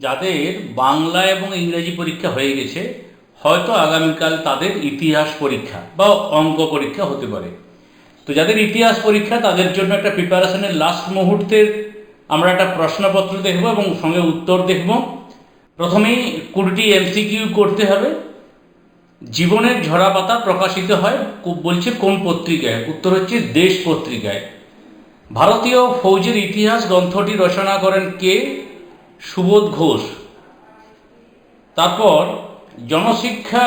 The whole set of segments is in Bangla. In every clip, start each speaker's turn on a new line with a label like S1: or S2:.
S1: যাদের বাংলা এবং ইংরেজি পরীক্ষা হয়ে গেছে, হয়তো আগামীকাল তাদের ইতিহাস পরীক্ষা বা অঙ্ক পরীক্ষা হতে পারে। তো যাদের ইতিহাস পরীক্ষা, তাদের জন্য একটা প্রিপারেশনের লাস্ট মুহূর্তের আমরা একটা প্রশ্নপত্র দেখব এবং সঙ্গে উত্তর দেখব। প্রথমেই কুড়িটি এমসিকিউ করতে হবে। জীবনের ঝরা পাতা প্রকাশিত হয় বলছে কোন পত্রিকায়? উত্তর হচ্ছে দেশ পত্রিকায়। ভারতীয় ফৌজের ইতিহাস গ্রন্থটি রচনা করেন কে? সুবোধ ঘোষ। তারপর জনশিক্ষা,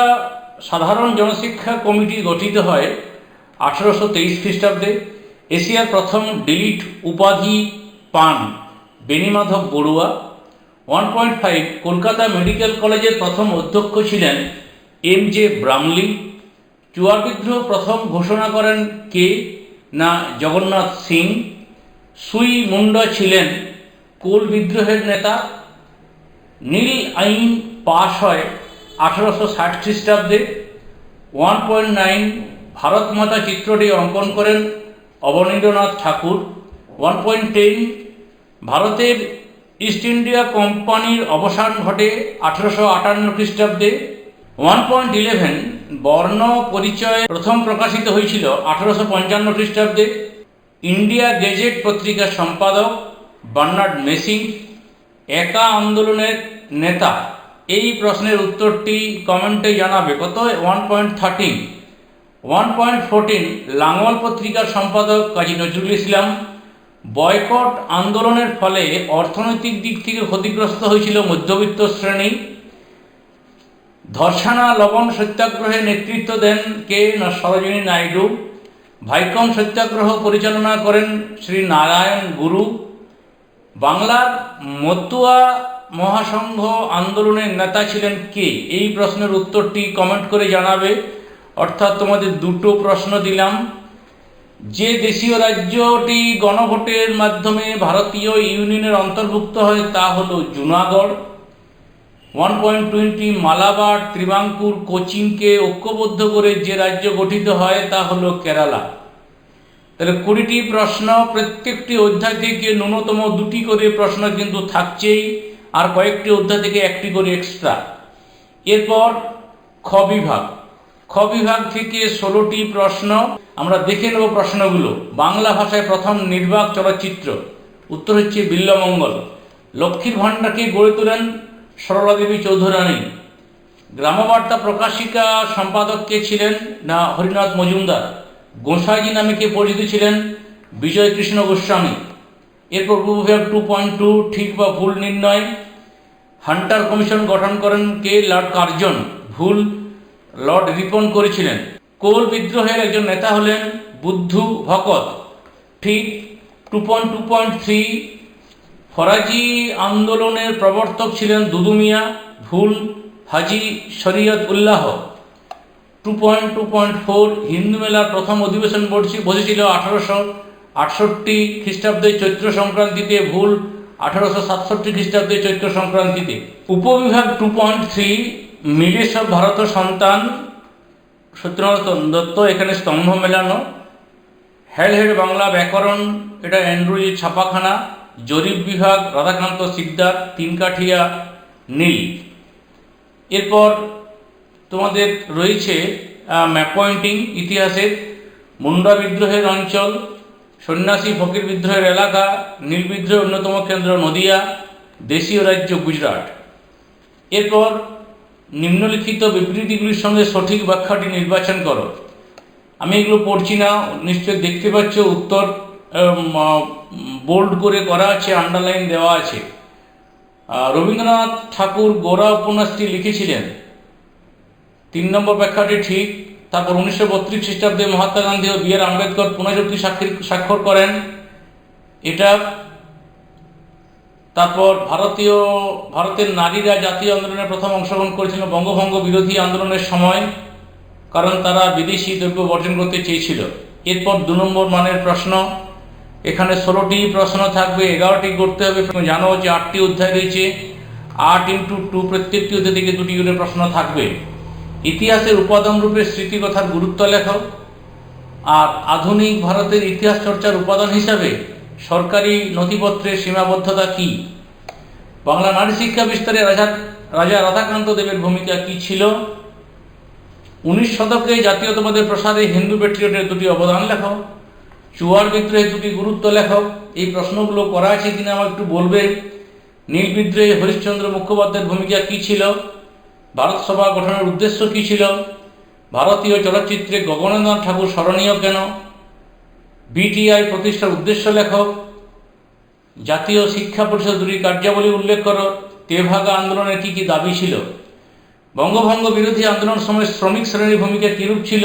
S1: সাধারণ জনশিক্ষা কমিটি গঠিত হয় আঠারোশো তেইশ খ্রিস্টাব্দে। এশিয়ার প্রথম ডিলিট উপাধি পান Benimadhab Barua. One point five Kolkata medical কলেজের প্রথম অধ্যক্ষ ছিলেন এম জে ব্রামলি চুয়ার বিদ্রোহ প্রথম ঘোষণা করেন কে না জগন্নাথ সিং। সুই মুন্ডা ছিলেন কোল বিদ্রোহের নেতা নীল আইন পাশ হয় আঠারোশো ষাট খ্রিস্টাব্দে। ওয়ান পয়েন্ট নাইন ভারত মাতা চিত্রটি অঙ্কন করেন Abanindranath Thakur. One point ten ভারতের ইস্ট ইন্ডিয়া কোম্পানির অবসান ঘটে আঠারোশো আটান্ন খ্রিস্টাব্দে। ওয়ান পয়েন্ট ইলেভেন বর্ণ পরিচয় প্রথম প্রকাশিত হয়েছিল আঠারোশো পঞ্চান্ন খ্রিস্টাব্দে। ইন্ডিয়া গেজেট পত্রিকার সম্পাদক বার্নার্ড মেসিং, একা আন্দোলনের নেতা। এই প্রশ্নের উত্তরটি কমেন্টে জানাবে। কত? One point thirteen one point fourteen লাঙ্গল পত্রিকার সম্পাদক কাজী নজরুল ইসলাম বয়কট আন্দোলনের ফলে অর্থনৈতিক দিক থেকে ক্ষতিগ্রস্ত হয়েছিল মধ্যবিত্ত শ্রেণি। ধর্ষানা লবণ সত্যাগ্রহে নেতৃত্ব দেন কে? সরোজিনী নাইডু। ভাইকম সত্যাগ্রহ পরিচালনা করেন শ্রী নারায়ণ গুরু। বাংলার মতুয়া মহাসংঘ আন্দোলনের নেতা ছিলেন কে? এই প্রশ্নের উত্তরটি কমেন্ট করে জানাবে। অর্থাৎ তোমাদের দুটো প্রশ্ন দিলাম। যে দেশীয় রাজ্যটি গণভোটের মাধ্যমে ভারতীয় ইউনিয়নের অন্তর্ভুক্ত হয় তা হল Junagadh. One point twenty Malabar, Travancore, কোচিনকে ঐক্যবদ্ধ করে যে রাজ্য গঠিত হয় তা হলো কেরালা। তাহলে কুড়িটি প্রশ্ন, প্রত্যেকটি অধ্যায় থেকে ন্যূনতম দুটি করে প্রশ্ন কিন্তু থাকছেই, আর কয়েকটি অধ্যায় থেকে একটি করে এক্সট্রা এরপর খ বিভাগ। খ বিভাগ থেকে ষোলোটি প্রশ্ন, আমরা দেখে নেব প্রশ্নগুলো। বাংলা ভাষায় প্রথম নির্বাক চলচ্চিত্র, উত্তর হচ্ছে বিল্লমঙ্গল লক্ষ্মীর ভাণ্ডারকে গড়ে তোলেন সরলা দেবী চৌধুরানী। গ্রামবার্তা প্রকাশিকা সম্পাদক কে ছিলেন না, হরিনাথ মজুমদার? গোসাইজি নামে কে পরিচিত ছিলেন? বিজয় কৃষ্ণ গোস্বামী। এরপর উপবিভাগ টু পয়েন্ট টু ঠিক বা ভুল নির্ণয়। হান্টার কমিশন গঠন করেন কে? Lord Curzon. ভুল, লর্ড রিপন করেছিলেন। কোল বিদ্রোহের একজন নেতা হলেন বুদ্ধু ভকত। ঠিক two point two point three Faraizi আন্দোলনের প্রবর্তক ছিলেন দুদু মিয়া ভুল, Haji Shariat Ullah. Two point two point four Hindu মেলার প্রথম অধিবেশন বসে- বসেছিল আঠারোশো আটষট্টি খ্রিস্টাব্দে চৈত্র সংক্রান্তিতে, ভুল আঠারোশো সাতষট্টি খ্রিস্টাব্দে চৈত্র সংক্রান্তিতে। উপবিভাগ টু পয়েন্ট থ্রি মিলে সব ভারত সন্তান, সত্যনারায়ণ দত্ত এখানে স্তম্ভ মেলানো। হেড হেড বাংলা ব্যাকরণ, এটা অ্যান্ড্রুজি ছাপাখানা। জরিপ বিভাগ রাধাকান্ত সিকদার, তিনকাঠিয়া, নীল। এরপর তোমাদের রয়েছে ম্যাপ পয়েন্টিং ইতিহাসের, মুন্ডা বিদ্রোহের অঞ্চল, সন্ন্যাসী ফকির বিদ্রোহের এলাকা, নীল বিদ্রোহের অন্যতম কেন্দ্র নদিয়া, দেশীয় রাজ্য গুজরাট। এরপর নিম্নলিখিত বিবৃতিগুলির সঙ্গে সঠিক ব্যাখ্যাটি নির্বাচন করো। আমি এগুলো পড়ছি না নিশ্চয় দেখতে পাচ্ছ, উত্তর বোল্ড করে করা আছে আন্ডারলাইন দেওয়া আছে। রবীন্দ্রনাথ ঠাকুর গোরা উপন্যাসটি লিখেছিলেন তিন নম্বর ব্যাখ্যাটি ঠিক। তারপর উনিশশো বত্রিশ খ্রিস্টাব্দে মহাত্মা গান্ধী ও বি আর আম্বেদকর পুনর্যুক্তি স্বাক্ষর স্বাক্ষর করেন। এটা, তারপর ভারতীয়, ভারতের নারীরা জাতীয় আন্দোলনে প্রথম অংশগ্রহণ করেছিল বঙ্গভঙ্গ বিরোধী আন্দোলনের সময়, কারণ তারা বিদেশি দ্রব্য বর্জন করতে চেয়েছিল। এরপর দু নম্বর মানের প্রশ্ন, এখানে ষোলোটি প্রশ্ন থাকবে, এগারোটি করতে হবে। জানো যে আটটি অধ্যায় রয়েছে। আট ইন্টু টু প্রত্যেকটি অধ্যায় থেকে দুটি করে প্রশ্ন থাকবে। ইতিহাসের উপাদান রূপে স্মৃতিকথার গুরুত্ব লেখাও আর আধুনিক ভারতের ইতিহাস চর্চার উপাদান হিসাবে সরকারি নথিপত্রের সীমাবদ্ধতা কী? বাংলা নারী শিক্ষা বিস্তারে রাজা রাজা রাধাকান্ত দেবের ভূমিকা কি ছিল? উনিশ শতকে জাতীয়তাবাদের প্রসারে হিন্দু পেট্রিয়টের দুটি অবদান লেখো চুয়ার বিদ্রোহে দুটি গুরুত্ব লেখক। এই প্রশ্নগুলো করা আছে কিনা আমার একটু বলবে? নীল বিদ্রোহে হরিশ্চন্দ্র মুখোপাধ্যায়ের ভূমিকা কি ছিল? ভারত সভা গঠনের উদ্দেশ্য কি ছিল? ভারতীয় চলচ্চিত্রে গগনেন্দ্রনাথ ঠাকুর স্মরণীয় কেন? বিটিআই প্রতিষ্ঠার উদ্দেশ্য লেখক? জাতীয় শিক্ষা পরিষদ দুটি কার্যাবলী উল্লেখ করো। তেভাগা আন্দোলনের কী কী দাবি ছিল? বঙ্গভঙ্গ বিরোধী আন্দোলন সময় শ্রমিক শ্রেণির ভূমিকা কীরূপ ছিল?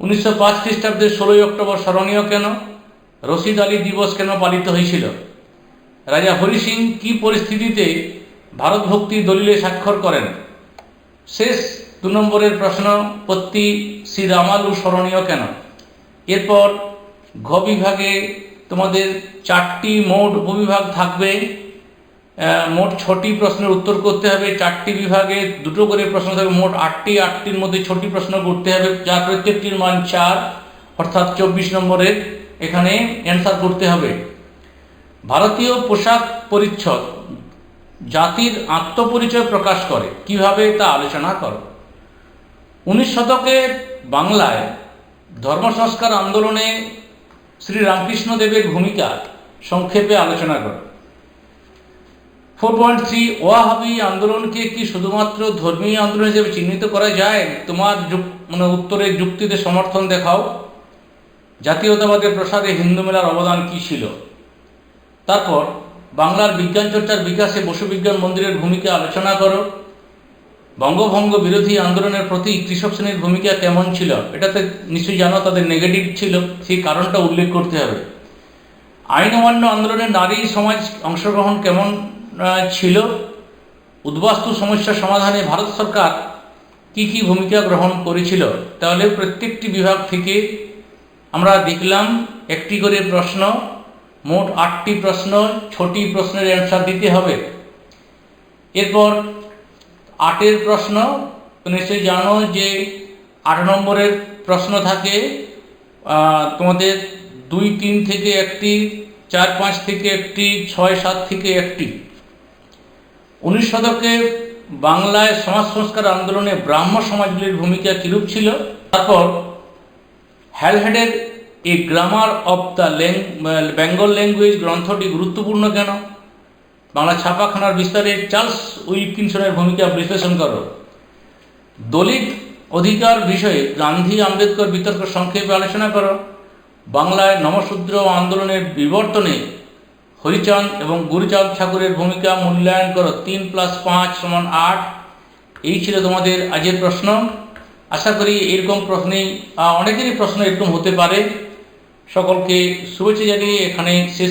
S1: উনিশশো পাঁচ খ্রিস্টাব্দের ষোলোই অক্টোবর স্মরণীয় কেন? রশিদ আলী দিবস কেন পালিত হয়েছিল? রাজা হরি সিং কী পরিস্থিতিতে ভারত ভক্তি দলিলে স্বাক্ষর করেন। শেষ দু নম্বরের প্রশ্ন পত্তি শ্রী রামালু স্মরণীয় কেন? এরপর, ঘ বিভাগে তোমাদের চারটি মোট উপবিভাগ থাকবে। মোট ছটি প্রশ্নের উত্তর করতে হবে। চারটি বিভাগে দুটো করে প্রশ্ন থাকবে। মোট আটটি, আটটির মধ্যে ছটি প্রশ্ন করতে হবে। যার প্রত্যেকটির মান চার, অর্থাৎ চব্বিশ নম্বরের। এখানে অ্যান্সার করতে হবে। ভারতীয় পোশাক পরিচ্ছদ জাতির আত্মপরিচয় প্রকাশ করে। কীভাবে তা আলোচনা করো? উনিশ শতকে বাংলায় ধর্ম সংস্কার আন্দোলনে শ্রী রামকৃষ্ণ দেবের ভূমিকা সংক্ষেপে আলোচনা করো। ফোর পয়েন্ট থ্রি, ওয়াহাবি আন্দোলনকে কি শুধুমাত্র ধর্মীয় আন্দোলন হিসেবে চিহ্নিত করা যায়? তোমার মানে উত্তরের যুক্তিতে সমর্থন দেখাও। জাতীয়তাবাদের প্রসারে হিন্দু মেলার অবদান কী ছিল? তারপর বাংলার বিজ্ঞান চর্চার বিকাশে বসু বিজ্ঞান মন্দিরের ভূমিকা আলোচনা করো। বঙ্গভঙ্গ বিরোধী আন্দোলনের প্রতি কৃষক শ্রেণির ভূমিকা কেমন ছিল? এটাতে নিশ্চয়ই জানো তাদের নেগেটিভ ছিল, সেই কারণটা উল্লেখ করতে হবে। আইন অমান্য আন্দোলনে নারী সমাজ অংশগ্রহণ কেমন ছিল? উদ্বাস্তু সমস্যা সমাধানে ভারত সরকার কি কি ভূমিকা গ্রহণ করেছিল? তাহলে প্রত্যেকটি বিভাগ থেকে আমরা দেখলাম, একটি করে প্রশ্ন মোট আটটি প্রশ্ন, ছটি প্রশ্নের অ্যান্সার দিতে হবে। এরপর আটের প্রশ্ন নিশ্চয়ই জানো যে আট নম্বরের প্রশ্ন থাকে তোমাদের দুই তিন থেকে একটি, চার পাঁচ থেকে একটি, ছয় সাত থেকে একটি। উনিশ শতকে বাংলায় সমাজ সংস্কার আন্দোলনে ব্রাহ্ম সমাজগুলির ভূমিকা কিরূপ ছিল? তারপর হ্যালহেডের a grammar of the Bengal language গ্রন্থটি গুরুত্বপূর্ণ কেন? বাংলা ছাপাখানার বিস্তারে চার্লস উইলকিনসনের ভূমিকা বিশ্লেষণ করো। দলিত অধিকার বিষয়ে গান্ধী, আম্বেদকর বিতর্ক সংক্ষেপে আলোচনা করো। বাংলায় নমশূদ্র আন্দোলনের বিবর্তনে হরিচাঁদ এবং গুরুচাঁদ ঠাকুরের ভূমিকা মূল্যায়ন করো তিন প্লাস পাঁচ সমান আট। এই ছিল তোমাদের আজের প্রশ্ন। আশা করি এরকম প্রশ্নেই অনেকেরই প্রশ্ন এরকম হতে পারে। সকলকে শুভেচ্ছা জানিয়ে এখানে শেষ